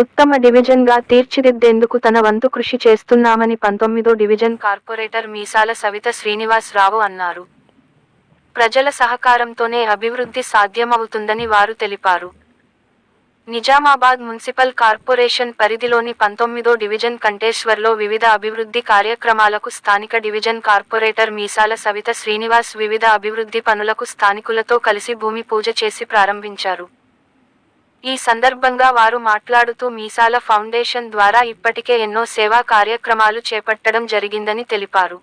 ఉత్తమ డివిజన్గా తీర్చిదిద్దేందుకు తన వంతు కృషి చేస్తున్నామని పంతొమ్మిదో డివిజన్ కార్పొరేటర్ మీసాల సవిత శ్రీనివాస్ రావు అన్నారు. ప్రజల సహకారంతోనే అభివృద్ధి సాధ్యమవుతుందని వారు తెలిపారు. నిజామాబాద్ మున్సిపల్ కార్పొరేషన్ పరిధిలోని పంతొమ్మిదో డివిజన్ కంటేశ్వర్లో వివిధ అభివృద్ధి కార్యక్రమాలకు స్థానిక డివిజన్ కార్పొరేటర్ మీసాల సవిత శ్రీనివాస్ వివిధ అభివృద్ధి పనులకు స్థానికులతో కలిసి భూమి పూజ చేసి ప్రారంభించారు. ఈ సందర్భంగా వారు మాట్లాడుతూ మీసాల ఫౌండేషన్ ద్వారా ఇప్పటికే ఎన్నో సేవా కార్యక్రమాలు చేపట్టడం జరిగిందని తెలిపారు.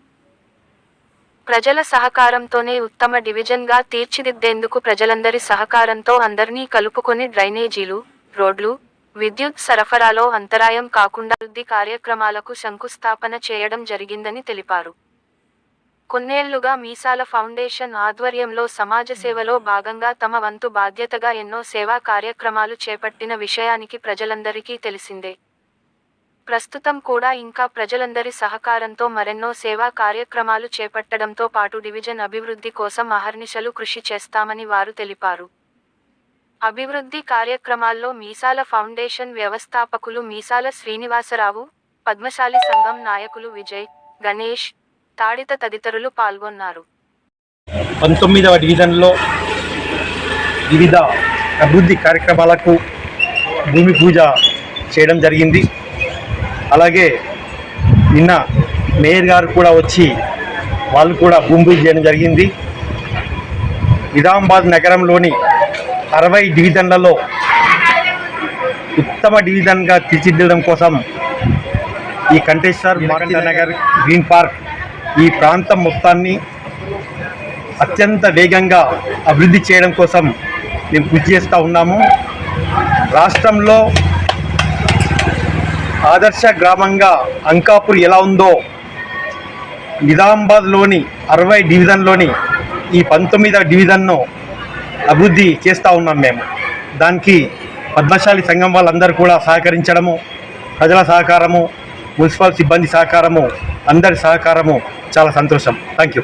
ప్రజల సహకారంతోనే ఉత్తమ డివిజన్గా తీర్చిదిద్దేందుకు ప్రజలందరి సహకారంతో అందరినీ కలుపుకొని డ్రైనేజీలు రోడ్లు విద్యుత్ సరఫరాలో అంతరాయం కాకుండా వృద్ధి కార్యక్రమాలకు శంకుస్థాపన చేయడం జరిగిందని తెలిపారు. కొన్నేళ్ళుగా మీసాల ఫౌండేషన్ ఆధ్వర్యంలో సమాజ సేవలో భాగంగా తమ వంతు బాధ్యతగా ఎన్నో సేవా కార్యక్రమాలు చేపట్టిన విషయానికి ప్రజలందరికీ తెలిసిందే. ప్రస్తుతం కూడా ఇంకా ప్రజలందరి సహకారంతో మరెన్నో సేవా కార్యక్రమాలు చేపట్టడంతో పాటు డివిజన్ అభివృద్ధి కోసం అహర్నిశలు కృషి చేస్తామని వారు తెలిపారు. అభివృద్ధి కార్యక్రమాల్లో మీసాల ఫౌండేషన్ వ్యవస్థాపకులు మీసాల శ్రీనివాసరావు పద్మశాలి సంఘం నాయకులు విజయ్ గణేష్ తాడిత తదితరులు పాల్గొన్నారు. పంతొమ్మిదవ డివిజన్లో వివిధ అభివృద్ధి కార్యక్రమాలకు భూమి పూజ చేయడం జరిగింది. అలాగే నిన్న మేయర్ గారు కూడా వచ్చి వాళ్ళు కూడా భూమి పూజ చేయడం జరిగింది. నిజామాబాద్ నగరంలోని అరవై డివిజన్లలో ఉత్తమ డివిజన్గా తీర్చిదిద్దడం కోసం ఈ Kanteshwar market Nagar green park ఈ ప్రాంతం మొత్తాన్ని అత్యంత వేగంగా అభివృద్ధి చేయడం కోసం మేము కృషి చేస్తూ ఉన్నాము. రాష్ట్రంలో ఆదర్శ గ్రామంగా అంకాపూర్ ఎలా ఉందో నిజామాబాద్లోని అరవై డివిజన్లోని ఈ పంతొమ్మిదవ డివిజన్ను అభివృద్ధి చేస్తూ ఉన్నాం మేము. దానికి పద్మశాలి సంఘం వాళ్ళందరూ కూడా సహకరించడము ప్రజల సహకారము మున్సిపల్ సిబ్బంది సహకారము అందరి సహకారము చాలా సంతోషం. Thank you